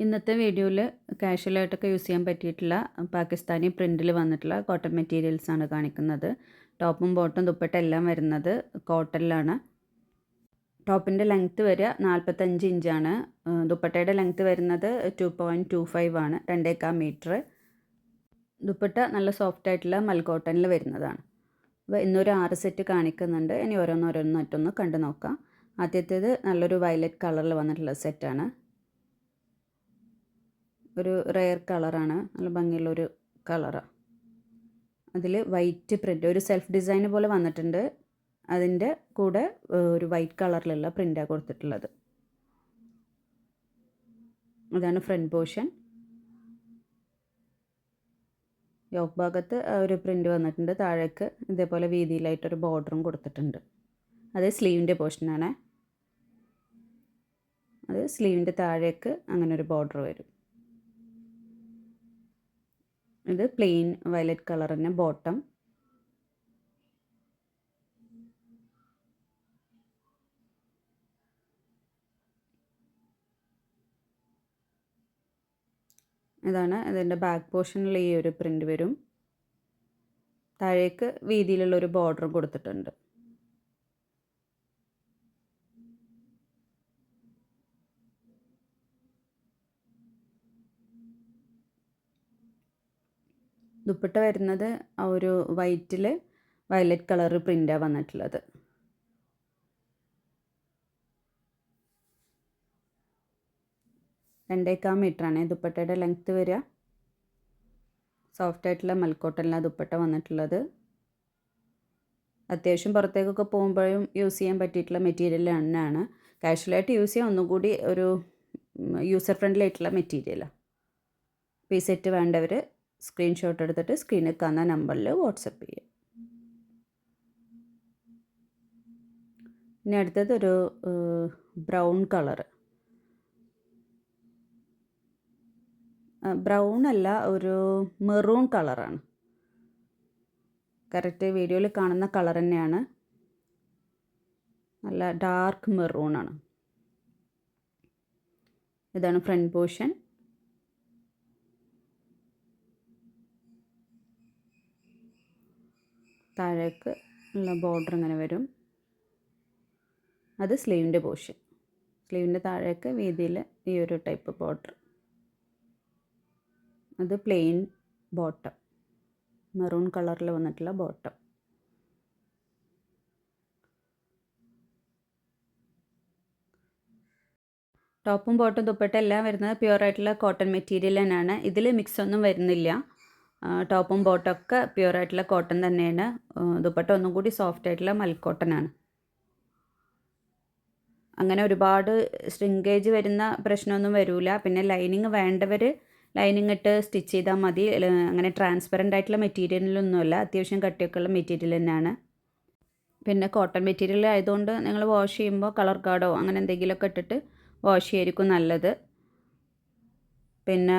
ഇന്നത്തെ വീഡിയോയിൽ കാഷ്വലായിട്ടൊക്കെ യൂസ് ചെയ്യാൻ പറ്റിയിട്ടുള്ള പാകിസ്ഥാനി പ്രിന്റിൽ വന്നിട്ടുള്ള കോട്ടൺ മെറ്റീരിയൽസ് ആണ് കാണിക്കുന്നത്. ടോപ്പും ബോട്ടും ദുപ്പട്ട എല്ലാം വരുന്നത് കോട്ടണിലാണ് ടോപ്പിന്റെ ലെങ്ത്ത് വരിക നാൽപ്പത്തഞ്ച് ഇഞ്ചാണ് ദുപ്പട്ടയുടെ ലെങ്ത്ത് വരുന്നത് ടു പോയിന്റ് ടു ഫൈവ് ആണ് രണ്ടേക്കാ മീറ്റർ ദുപ്പട്ട നല്ല സോഫ്റ്റ് ആയിട്ടുള്ള മൽക്കോട്ടണിൽ വരുന്നതാണ്. അപ്പോൾ ഇന്നൊരു ആറ് സെറ്റ് കാണിക്കുന്നുണ്ട്. ഇനി ഓരോന്നോരോന്നൊറ്റൊന്ന് കണ്ടു നോക്കാം ആദ്യത്തേത് നല്ലൊരു വയലറ്റ് കളറിൽ വന്നിട്ടുള്ള സെറ്റാണ് ഒരു റെയർ കളറാണ് നല്ല ഭംഗിയുള്ളൊരു കളറാണ് അതിൽ വൈറ്റ് പ്രിന്റ് ഒരു സെൽഫ് ഡിസൈൻ പോലെ വന്നിട്ടുണ്ട്. അതിന്റെ കൂടെ ഒരു വൈറ്റ് കളറിലുള്ള പ്രിന്റാണ് കൊടുത്തിട്ടുള്ളത്. അതാണ് ഫ്രണ്ട് പോർഷൻ യോക്ക് ഭാഗത്ത് ഒരു പ്രിന്റ് വന്നിട്ടുണ്ട്. താഴേക്ക് ഇതേപോലെ വീതിയിലായിട്ടൊരു ബോർഡറും കൊടുത്തിട്ടുണ്ട്. അത് സ്ലീവിന്റെ പോർഷനാണ് അത് സ്ലീവിന്റെ താഴേക്ക് അങ്ങനെ ഒരു ബോർഡർ വരും. ഇത് പ്ലെയിൻ വയലറ്റ് കളർ തന്നെ ബോട്ടം ഇതാണ് ഇതിന്റെ ബാക്ക് പോർഷനിൽ ഈ ഒരു പ്രിന്റ് വരും. താഴേക്ക് വീതിയിലുള്ള ഒരു കൊടുത്തിട്ടുണ്ട്. ദുപ്പട്ട വരുന്നത് ആ ഒരു വൈറ്റിൽ വയലറ്റ് കളർ പ്രിന്റാണ് വന്നിട്ടുള്ളത്. രണ്ടേക്കാൽ മീറ്ററാണ് ദുപ്പട്ടയുടെ ലെങ്ത്ത് വരിക. സോഫ്റ്റ് ആയിട്ടുള്ള മൽക്കോട്ടനിലാണ് ദുപ്പട്ട വന്നിട്ടുള്ളത്. അത്യാവശ്യം പുറത്തേക്കൊക്കെ പോകുമ്പോഴും യൂസ് ചെയ്യാൻ പറ്റിയിട്ടുള്ള മെറ്റീരിയൽ തന്നെയാണ്. കാഷ്വലായിട്ട് യൂസ് ചെയ്യാൻ ഒന്നും കൂടി ഒരു യൂസർ ഫ്രണ്ട്ലി ആയിട്ടുള്ള മെറ്റീരിയലാണ് ഈ സെറ്റ് വേണ്ടവർ സ്ക്രീൻഷോട്ട് എടുത്തിട്ട് സ്ക്രീനിൽ കാണുന്ന നമ്പറിൽ വാട്സപ്പ് ചെയ്യുക ഇനി അടുത്തത് ഒരു ബ്രൗൺ കളറ് ബ്രൗൺ അല്ല ഒരു മെറൂൺ കളറാണ് കറക്റ്റ് വീഡിയോയിൽ കാണുന്ന കളർ തന്നെയാണ്. നല്ല ഡാർക്ക് മെറൂൺ ആണ്. ഇതാണ് ഫ്രണ്ട് പോർഷൻ താഴേക്ക് ഉള്ള ബോർഡർ ഇങ്ങനെ വരും. അത് സ്ലീവിന്റെ പോഷൻ സ്ലീവിന്റെ താഴേക്ക് വീതിയിൽ ഈ ഒരു ടൈപ്പ് ബോർഡർ അത് പ്ലെയിൻ ബോട്ടം മെറൂൺ കളറിൽ വന്നിട്ടുള്ള ബോട്ടം ടോപ്പും ബോട്ടും ദുപ്പട്ട എല്ലാം വരുന്നത് പ്യുവർ ആയിട്ടുള്ള കോട്ടൺ മെറ്റീരിയൽ തന്നെയാണ്. ഇതിൽ മിക്സ് ഒന്നും വരുന്നില്ല. ടോപ്പും ബോട്ടൊക്കെ പ്യുവർ ആയിട്ടുള്ള കോട്ടൺ തന്നെയാണ്. ദുപ്പട്ട ഒന്നും കൂടി സോഫ്റ്റ് ആയിട്ടുള്ള മൽക്കോട്ടൺ ആണ്. അങ്ങനെ ഒരുപാട് ശ്രിങ്കേജ് വരുന്ന പ്രശ്നമൊന്നും വരില്ല പിന്നെ ലൈനിങ് വേണ്ടവർ ലൈനിങ് ഇട്ട് സ്റ്റിച്ച് ചെയ്താൽ മതി. അങ്ങനെ ട്രാൻസ്പെറന്റ് ആയിട്ടുള്ള മെറ്റീരിയലൊന്നുമല്ല അത്യാവശ്യം കട്ടിയൊക്കെ ഉള്ള മെറ്റീരിയൽ തന്നെയാണ്. പിന്നെ കോട്ടൺ മെറ്റീരിയൽ ആയതുകൊണ്ട് നിങ്ങൾ വാഷ് ചെയ്യുമ്പോൾ കളർ കാർഡോ അങ്ങനെ എന്തെങ്കിലുമൊക്കെ ഇട്ടിട്ട് വാഷ് ചെയ്യായിരിക്കും നല്ലത്. പിന്നെ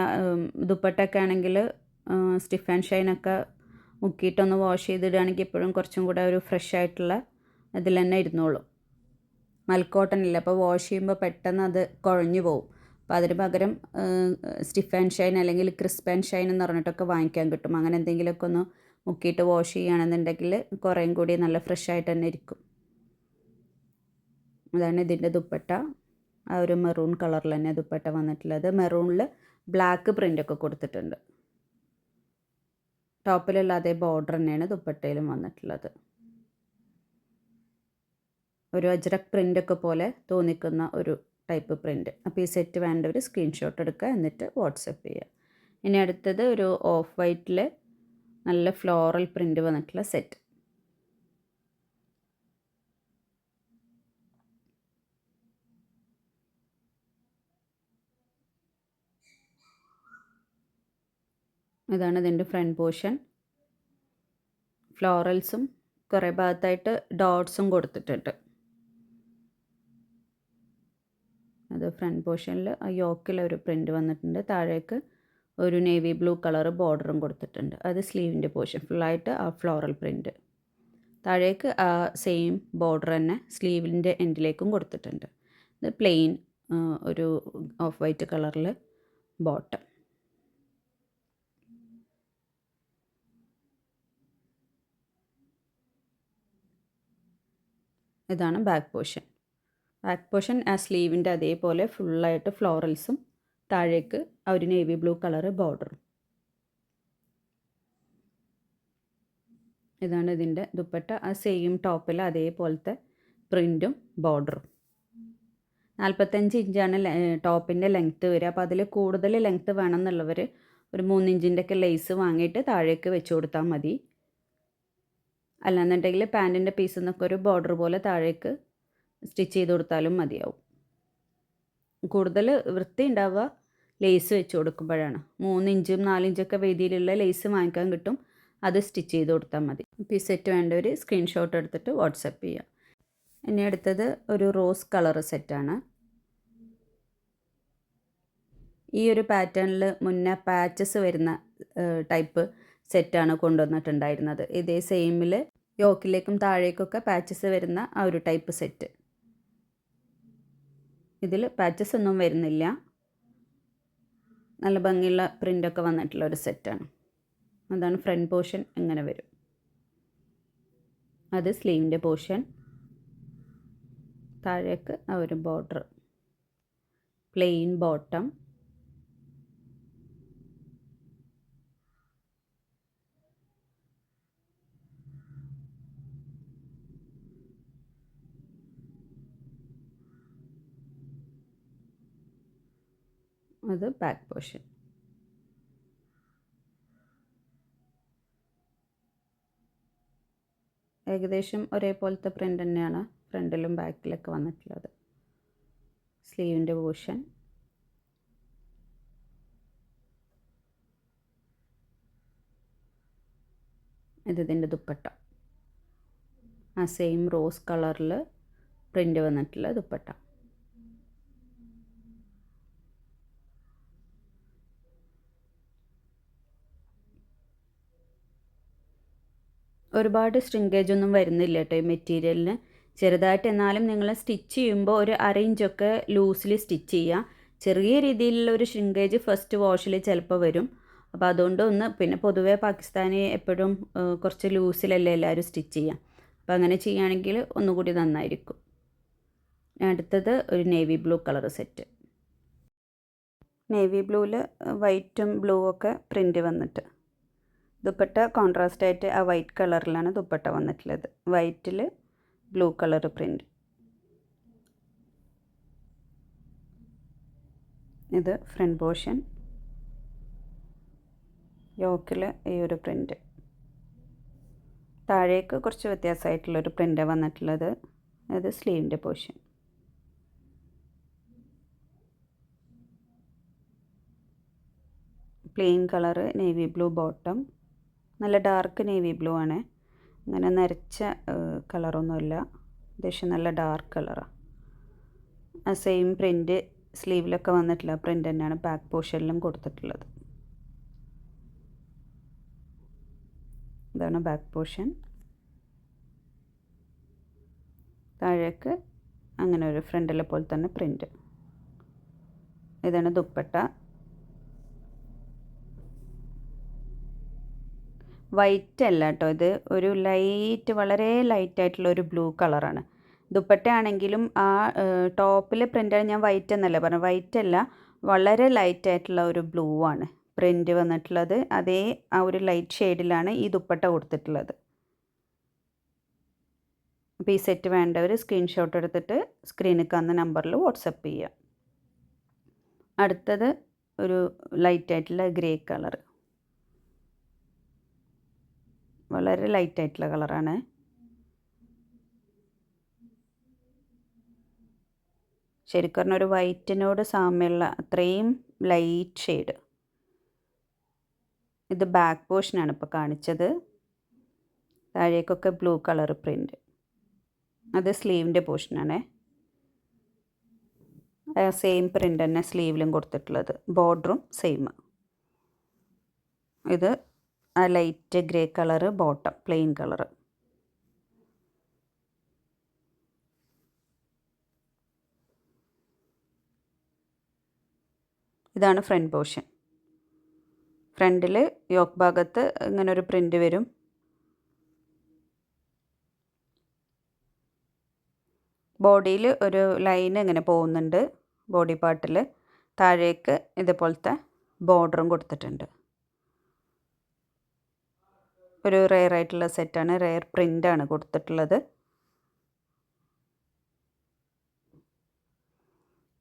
ദുപ്പട്ടൊക്കെ ആണെങ്കിൽ സ്റ്റിഫ് ആൻഡ് ഷൈനൊക്കെ മുക്കിയിട്ടൊന്ന് വാഷ് ചെയ്തിടുകയാണെങ്കിൽ എപ്പോഴും കുറച്ചും കൂടെ ഒരു ഫ്രഷ് ആയിട്ടുള്ള ഇതിൽ തന്നെ ഇരുന്നോളും. മൽക്കോട്ടൺ ഇല്ല? അപ്പോൾ വാഷ് ചെയ്യുമ്പോൾ പെട്ടെന്ന് അത് കുഴഞ്ഞു പോകും അപ്പോൾ അതിന് പകരം സ്റ്റിഫ് ആൻഡ് ഷൈൻ അല്ലെങ്കിൽ ക്രിസ്പ് ആൻഡ് ഷൈൻ എന്ന് പറഞ്ഞിട്ടൊക്കെ വാങ്ങിക്കാൻ കിട്ടും. അങ്ങനെ എന്തെങ്കിലുമൊക്കെ ഒന്ന് മുക്കിയിട്ട് വാഷ് ചെയ്യുകയാണെന്നുണ്ടെങ്കിൽ കുറേയും കൂടി നല്ല ഫ്രഷ് ആയിട്ട് തന്നെ ഇരിക്കും. അതാണ് ഇതിന്റെ ദുപ്പട്ട. ആ ഒരു മെറൂൺ കളറിൽ തന്നെ ദുപ്പട്ട വന്നിട്ടുള്ളത്. മെറൂണിൽ ബ്ലാക്ക് പ്രിന്റൊക്കെ കൊടുത്തിട്ടുണ്ട്. ടോപ്പിലുള്ള അതേ ബോർഡർ തന്നെയാണ് ദുപ്പട്ടയിലും വന്നിട്ടുള്ളത്. ഒരു അജ്രക് പ്രിന്റൊക്കെ പോലെ തോന്നിക്കുന്ന ഒരു ടൈപ്പ് പ്രിന്റ് അപ്പോൾ ഈ സെറ്റ് വേണ്ടവർ സ്ക്രീൻഷോട്ട് എടുക്കുക എന്നിട്ട് വാട്സപ്പ് ചെയ്യുക. ഇനി അടുത്തത് ഒരു ഓഫ് വൈറ്റിൽ നല്ല ഫ്ലോറൽ പ്രിന്റ് വന്നിട്ടുള്ള സെറ്റ് ഇതാണ് ഇതിന്റെ ഫ്രണ്ട് പോർഷൻ. ഫ്ലോറൽസും കുറേ ഭാഗത്തായിട്ട് ഡോട്ട്സും കൊടുത്തിട്ടുണ്ട്. അത് ഫ്രണ്ട് പോർഷനിൽ ആ യോക്കിൽ ഒരു പ്രിന്റ് വന്നിട്ടുണ്ട്. താഴേക്ക് ഒരു നേവി ബ്ലൂ കളർ ബോർഡറും കൊടുത്തിട്ടുണ്ട്. അത് സ്ലീവിന്റെ പോർഷൻ. ഫുള്ളായിട്ട് ആ ഫ്ലോറൽ പ്രിന്റ് താഴേക്ക് ആ സെയിം ബോർഡർ തന്നെ സ്ലീവിന്റെ എൻഡിലേക്കും കൊടുത്തിട്ടുണ്ട്. ഇത് പ്ലെയിൻ ഒരു ഓഫ് വൈറ്റ് കളറിൽ ബോട്ടം. ഇതാണ് ബാക്ക് പോർഷൻ ബാക്ക് പോർഷൻ ആ സ്ലീവിന്റെ അതേപോലെ ഫുള്ളായിട്ട് ഫ്ലോറൽസും താഴേക്ക് ആ ഒരു നേവി ബ്ലൂ കളറ് ബോർഡറും ഇതാണ് ഇതിന്റെ ദുപ്പട്ട. ആ സെയിം ടോപ്പിൽ അതേപോലത്തെ പ്രിന്റും ബോർഡറും നാൽപ്പത്തഞ്ച് ഇഞ്ചാണ് ടോപ്പിന്റെ ലെങ്ത്ത് വരിക. അപ്പോൾ അതിൽ കൂടുതൽ ലെങ്ത്ത് വേണമെന്നുള്ളവർ ഒരു മൂന്നിഞ്ചിന്റെയൊക്കെ ലേസ് വാങ്ങിയിട്ട് താഴേക്ക് വെച്ച് കൊടുത്താൽ മതി. അല്ലാന്നുണ്ടെങ്കിൽ പാന്റിന്റെ പീസിൽ നിന്നൊക്കെ ഒരു ബോർഡർ പോലെ താഴേക്ക് സ്റ്റിച്ച് ചെയ്ത് കൊടുത്താലും മതിയാവും. കൂടുതൽ വൃത്തി ഉണ്ടാവുക ലേസ് വെച്ച് കൊടുക്കുമ്പോഴാണ്. മൂന്നിഞ്ചും നാലിഞ്ചൊക്കെ വീതിയിലുള്ള ലേസ് വാങ്ങിക്കാൻ കിട്ടും. അത് സ്റ്റിച്ച് ചെയ്ത് കൊടുത്താൽ മതി. പീസ് സെറ്റ് വേണ്ടവർ സ്ക്രീൻഷോട്ട് എടുത്തിട്ട് വാട്സപ്പ് ചെയ്യുക ഇനി അടുത്തത് ഒരു റോസ് കളർ സെറ്റാണ്. ഈ ഒരു പാറ്റേണിൽ മുന്നേ പാച്ചസ് വരുന്ന ടൈപ്പ് സെറ്റാണ് കൊണ്ടുവന്നിട്ടുണ്ടായിരുന്നത്. ഇതേ സെയിമിൽ യോക്കിലേക്കും താഴേക്കൊക്കെ പാച്ചസ് വരുന്ന ആ ഒരു ടൈപ്പ് സെറ്റ് ഇതിൽ പാച്ചസ് ഒന്നും വരുന്നില്ല. നല്ല ഭംഗിയുള്ള പ്രിന്റൊക്കെ വന്നിട്ടുള്ള ഒരു സെറ്റാണ് അതാണ് ഫ്രണ്ട് പോർഷൻ എങ്ങനെ വരും. അത് സ്ലീവിന്റെ പോർഷൻ താഴേക്ക് ആ ഒരു ബോർഡർ പ്ലെയിൻ ബോട്ടം അത് ബാക്ക് പോർഷൻ ഏകദേശം ഒരേപോലത്തെ പ്രിന്റ് തന്നെയാണ് ഫ്രണ്ടിലും ബാക്കിലൊക്കെ വന്നിട്ടുള്ളത്. സ്ലീവിന്റെ പോർഷൻ ഇത് ഇതിന്റെ ദുപ്പട്ട. ആ സെയിം റോസ് കളറിൽ പ്രിന്റ് വന്നിട്ടുള്ള ദുപ്പട്ട. ഒരുപാട് സ്ട്രിങ്കേജ് ഒന്നും വരുന്നില്ല കേട്ടോ ഈ മെറ്റീരിയലിന് ചെറുതായിട്ട് എന്നാലും നിങ്ങൾ സ്റ്റിച്ച് ചെയ്യുമ്പോൾ ഒരു അറേഞ്ചൊക്കെ ലൂസിൽ സ്റ്റിച്ച് ചെയ്യുക ചെറിയ രീതിയിലുള്ള ഒരു ഷ്രിങ്കേജ് ഫസ്റ്റ് വാഷിൽ ചിലപ്പോൾ വരും. അപ്പോൾ അതുകൊണ്ട് ഒന്ന് പിന്നെ പൊതുവേ പാകിസ്ഥാനി എപ്പോഴും കുറച്ച് ലൂസിലല്ലേ എല്ലാവരും സ്റ്റിച്ച് ചെയ്യുക അപ്പോൾ അങ്ങനെ ചെയ്യുകയാണെങ്കിൽ ഒന്നുകൂടി നന്നായിരിക്കും. അടുത്തത് ഒരു navy blue colour set navy ബ്ലൂവിൽ വൈറ്റും ബ്ലൂ ഒക്കെ പ്രിന്റ് വന്നിട്ട്. ദുപ്പട്ട കോൺട്രാസ്റ്റ് ആയിട്ട് ആ വൈറ്റ് കളറിലാണ് ദുപ്പട്ട വന്നിട്ടുള്ളത്. വൈറ്റിൽ ബ്ലൂ കളർ പ്രിന്റ് ഇത് ഫ്രണ്ട് പോർഷൻ യോക്കിൽ ഈ ഒരു പ്രിന്റ് താഴേക്ക് കുറച്ച് വ്യത്യാസമായിട്ടുള്ളൊരു പ്രിന്റ് വന്നിട്ടുള്ളത്. അത് സ്ലീവിന്റെ portion plain colour navy blue bottom നല്ല ഡാർക്ക് നേവി ബ്ലൂ ആണ്. അങ്ങനെ നരച്ച കളറൊന്നുമല്ല അത്യാവശ്യം നല്ല ഡാർക്ക് കളറാണ് ആ. സെയിം പ്രിന്റ് സ്ലീവിലൊക്കെ വന്നിട്ടുള്ള പ്രിന്റ് തന്നെയാണ് ബാക്ക് പോർഷനിലും കൊടുത്തിട്ടുള്ളത്. ഇതാണ് ബാക്ക് പോർഷൻ താഴേക്ക് അങ്ങനെ ഒരു ഫ്രണ്ടിലെ പോലെ തന്നെ പ്രിന്റ് ഇതാണ് ദുപ്പട്ട. വൈറ്റ് അല്ല കേട്ടോ ഇത്. ഒരു ലൈറ്റ് വളരെ ലൈറ്റ് ആയിട്ടുള്ള ഒരു ബ്ലൂ കളറാണ്. ദുപ്പട്ട ആണെങ്കിലും ആ ടോപ്പിൽ പ്രിന്റ് ഞാൻ വൈറ്റ് എന്നല്ല പറഞ്ഞു വൈറ്റ് അല്ല വളരെ ലൈറ്റ് ആയിട്ടുള്ള ഒരു ബ്ലൂ ആണ് പ്രിന്റ് വന്നിട്ടുള്ളത്. അതേ ആ ഒരു ലൈറ്റ് ഷെയ്ഡിലാണ് ഈ ദുപ്പട്ട കൊടുത്തിട്ടുള്ളത്. അപ്പോൾ ഈ സെറ്റ് വേണ്ടവർ സ്ക്രീൻഷോട്ട് എടുത്തിട്ട് സ്ക്രീനിൽ കാണുന്ന നമ്പറിൽ വാട്സപ്പ് ചെയ്യുക അടുത്തത് ഒരു ലൈറ്റ് ആയിട്ടുള്ള ഗ്രേ കളർ വളരെ ലൈറ്റ് ആയിട്ടുള്ള കളറാണ് ശരിക്കും പറഞ്ഞ ഒരു വൈറ്റിനോട് സാമ്യമുള്ള അത്രയും ലൈറ്റ് ഷെയ്ഡ് ഇത് ബാക്ക് പോർഷനാണ് ഇപ്പോൾ കാണിച്ചത്. താഴേക്കൊക്കെ ബ്ലൂ കളർ പ്രിന്റ് അത് സ്ലീവിന്റെ പോർഷനാണേ സെയിം പ്രിന്റ് തന്നെ സ്ലീവിലും കൊടുത്തിട്ടുള്ളത്. ബോർഡറും സെയിം ഇത് light grey colour bottom plain colour ഇതാണ് ഫ്രണ്ട് പോർഷൻ. ഫ്രണ്ടിൽ യോക്ക് ഭാഗത്ത് ഇങ്ങനെ ഒരു പ്രിന്റ് വരും. ബോഡിയിൽ ഒരു ലൈൻ ഇങ്ങനെ പോകുന്നുണ്ട് ബോഡി പാർട്ടിൽ താഴേക്ക് ഇതുപോലത്തെ ബോർഡറും കൊടുത്തിട്ടുണ്ട്. ഒരു റെയർ ആയിട്ടുള്ള സെറ്റാണ് റെയർ പ്രിന്റാണ് കൊടുത്തിട്ടുള്ളത്.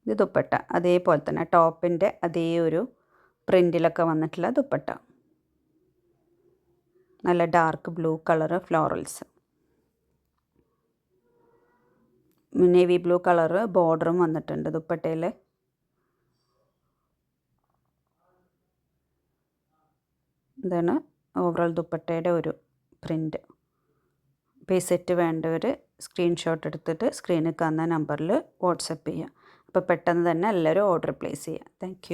ഇത് ദുപ്പട്ട. അതേപോലെ തന്നെ ടോപ്പിന്റെ അതേ ഒരു പ്രിന്റിലൊക്കെ വന്നിട്ടുള്ള ദുപ്പട്ട. നല്ല dark blue colour florals navy blue colour ബോർഡറും വന്നിട്ടുണ്ട് ദുപ്പട്ടയിൽ ഇതാണ് ഓവറോൾ ദുപ്പട്ടയുടെ ഒരു പ്രിന്റ്. അപ്പോൾ ഈ സെറ്റ് വേണ്ടവർ സ്ക്രീൻഷോട്ട് എടുത്തിട്ട് സ്ക്രീനിൽ കാണുന്ന നമ്പറിൽ വാട്സപ്പ് ചെയ്യുക. അപ്പോൾ പെട്ടെന്ന് തന്നെ എല്ലാവരും ഓർഡർ പ്ലേസ് ചെയ്യുക. താങ്ക്